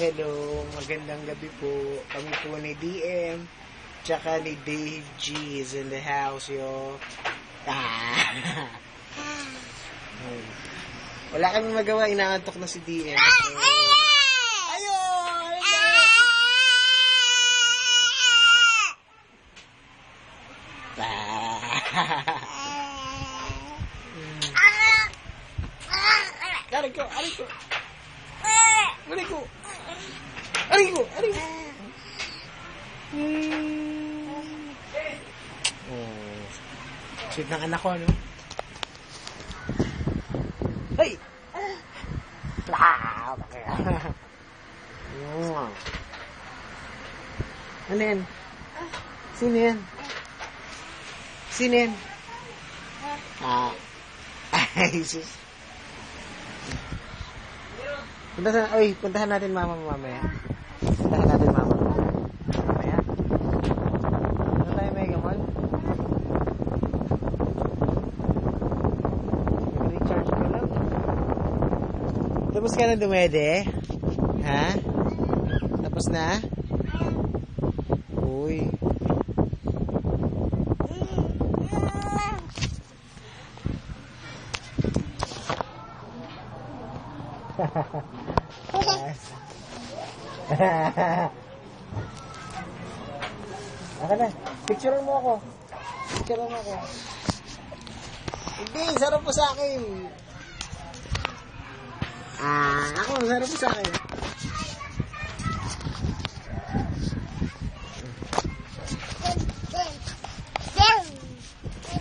Hello, magandang gabi po. Kami po ni DM, tsaka ni Dave G is in the house, yo. Ah. Wala kami magawa, inaantok na si DM. So, ayun! Ah. Aray ko, aray ko. Aray ko. Aray ko, aray ko. Oh. Sweet ng anak ko, no? Hey! Ah! Mm. Ano yan? Sino yan? Sino yan? Ah. Ay, sus. Puntahan, oy, puntahan natin mama mamaya. Puntahan natin mama mo. Mamaya. Ano tayo mega mall? Recharge ko lang. Tapos ka na dumede? Ha? Tapos na? Uy. Aka na. Picturean mo ako. Picturean mo ako. Hindi, sarap po sa akin. Ah, ako, sarap sa akin.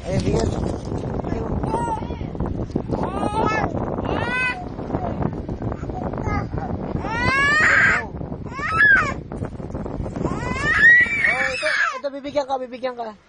Bigyan. Oh, ito, bibigyan ka, bibigyan ka.